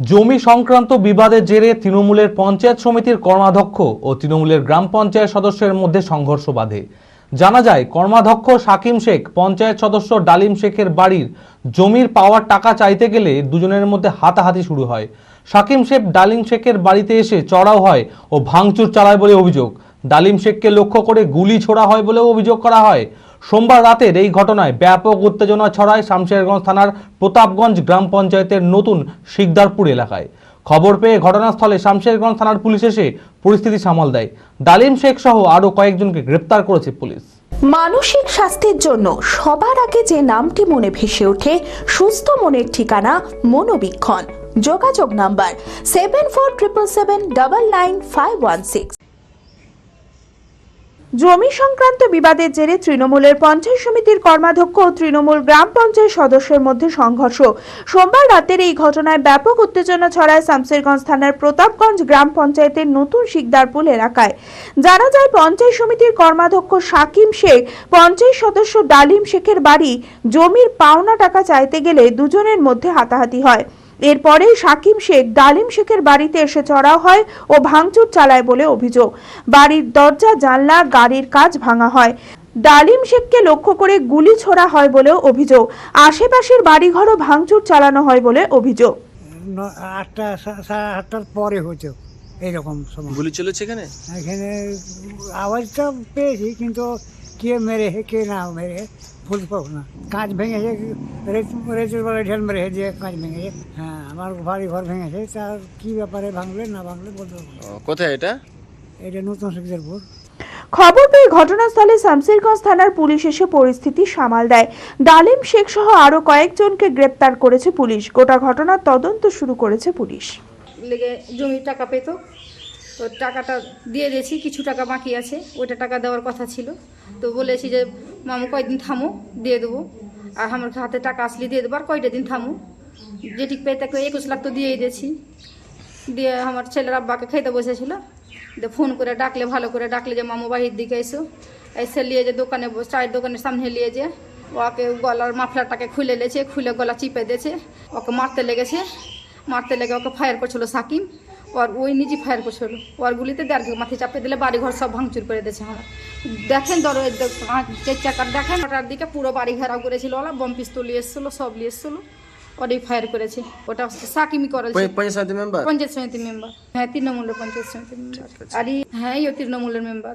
জমি সংক্রান্ত বিবাদের জেরে তৃণমূলের পঞ্চায়েত সমিতির কর্মাধ্যক্ষ ও তৃণমূলের গ্রাম পঞ্চায়েত সদস্যের মধ্যে সংঘর্ষ বাধে। জানা যায়, কর্মাধ্যক্ষ সাকিম শেখ, পঞ্চায়েত সদস্য ডালিম শেখের বাড়ির জমির পাওয়ার টাকা চাইতে গেলে দুজনের মধ্যে হাতাহাতি শুরু হয়। সাকিম শেখ ডালিম শেখের বাড়িতে এসে চড়াও হয় ও ভাঙচুর চালায় বলে অভিযোগ। ডালিম শেখকে লক্ষ্য করে গুলি ছোড়া হয় বলেও অভিযোগ করা হয়। সোমবার রাতের এই ঘটনায় ব্যাপক উত্তেজনা ছড়ায় শামশেরগঞ্জ থানার প্রতাপগঞ্জ গ্রাম পঞ্চায়েতের নতুন শিকদারপুর এলাকায়। খবর পেয়ে ঘটনাস্থলে শামশেরগঞ্জ থানার পুলিশ এসে পরিস্থিতি সামাল দেয়। ডালিম শেখ সহ আরও কয়েকজনকে গ্রেপ্তার করেছে পুলিশ। মানসিক স্বাস্থ্যের জন্য সবার আগে যে নামটি মনে ভেসে ওঠে, সুস্থ মনের ঠিকানা মনোবীক্ষণ। যোগাযোগ number seven four triple seven double nine five one six জমি সংক্রান্ত বিবাদের জেরে তৃণমূলের পঞ্চায়েত সমিতির কর্মাধ্যক্ষ ও তৃণমূল গ্রাম পঞ্চায়েত সদস্যের মধ্যে সংঘর্ষ। সোমবার রাতের এই ঘটনায় ব্যাপক উত্তেজনা ছড়ায় শামসেরগঞ্জ থানার প্রতাপগঞ্জ গ্রাম পঞ্চায়েতের নতুন শিকদারপুল এলাকায়। জানা যায়, পঞ্চায়েত সমিতির কর্মাধ্যক্ষ সাকিম শেখ, পঞ্চায়েত সদস্য ডালিম শেখের বাড়ি জমির পাওনা টাকা চাইতে গেলে দুজনের মধ্যে হাতাহাতি হয়। এরপরেই সাকিম শেখ ডালিম শেখের বাড়িতে এসে চড়াও হয় ও ভাঙচুর চালায় বলে অভিযোগ। বাড়ির দরজা জানলা গাড়ির কাজ ভাঙা হয়। ডালিম শেখকে লক্ষ্য করে গুলি ছোড়া হয় বলেও অভিযোগ। আশেপাশের বাড়িঘরও ভাঙচুর চালানো হয় বলে অভিযোগ। আটটা সাড়ে আটটার পরে হতো এইরকম সময়। গুলি চলেছে এখানে? এখানে আওয়াজটা পেয়েছি কিন্তু কে মেরে কে না মেরে বলতে পারব না। কাঁচ ভেঙেছে রেচের বেলা ঢেল মেরে দিয়ে কাঁচ ভেঙেছে হ্যাঁ। আমার বাড়ি ঘর ভেঙেছে তার কি ব্যাপারে ভাঙলে না ভাঙলে বলতে পারব কোথায় এটা? এটা নতুন শিকদারপুর খবর পেয়ে ঘটনাস্থলে শামসেরগঞ্জ থানার পুলিশ এসে পরিস্থিতি সামাল দেয়। ডালিম শেখ সহ আরও কয়েকজনকে গ্রেপ্তার করেছে পুলিশ। গোটা ঘটনার তদন্ত শুরু করেছে পুলিশ। লেগে জমির টাকা পেতো। তো টাকাটা দিয়ে দিয়েছি কিছু টাকা বাকি আছে। ওইটা টাকা দেওয়ার কথা ছিল। তো বলেছি যে মামু কয়দিন থামো, দিয়ে দেবো। আর আমার হাতে টাকা আসলে দিয়ে দেবো, আর কয়টা দিন থামো। যেটি পেয়ে তাকে একুশ লাখ তো দিয়েই দিয়েছি। দিয়ে আমার ছেলের আব্বাকে খেতে বসেছিল। দিয়ে ফোন করে ডাকলে, ভালো করে ডাকলে যে, মামু বাড়ির দিকে এসো। এসে নিয়ে যে দোকানে চায়ের দোকানের সামনে নিয়ে যে ওকে গলার মাফলারটাকে খুলে লেছে, খুলে গলা চিপে দিয়েছে। ওকে মারতে লেগেছে। মারতে লেগে ওকে ফায়ার করছিল সাকিম ওর ওই নিজে ফায়ার করছিল। ওর গুলিতে দেড় মাথায় চাপে দিলে বাড়িঘর সব ভাঙচুর করে দিয়েছে আমার। দেখেন ধরো চাকার দেখেন ওটার দিকে পুরো বাড়ি ঘেরাও করেছিল ওরা বম পিস্তল নিয়ে এসেছিল সব নিয়ে এসেছিল। ওটাই ফায়ার করেছে। ওটা সাকিমি করেছে পঞ্চ- পঞ্চায়েত সমিতি মেম্বার পঞ্চায়েত সমিতি মেম্বার হ্যাঁ তৃণমূলের পঞ্চায়েত সমিতি মেম্বার আর হ্যাঁ ও তৃণমূলের member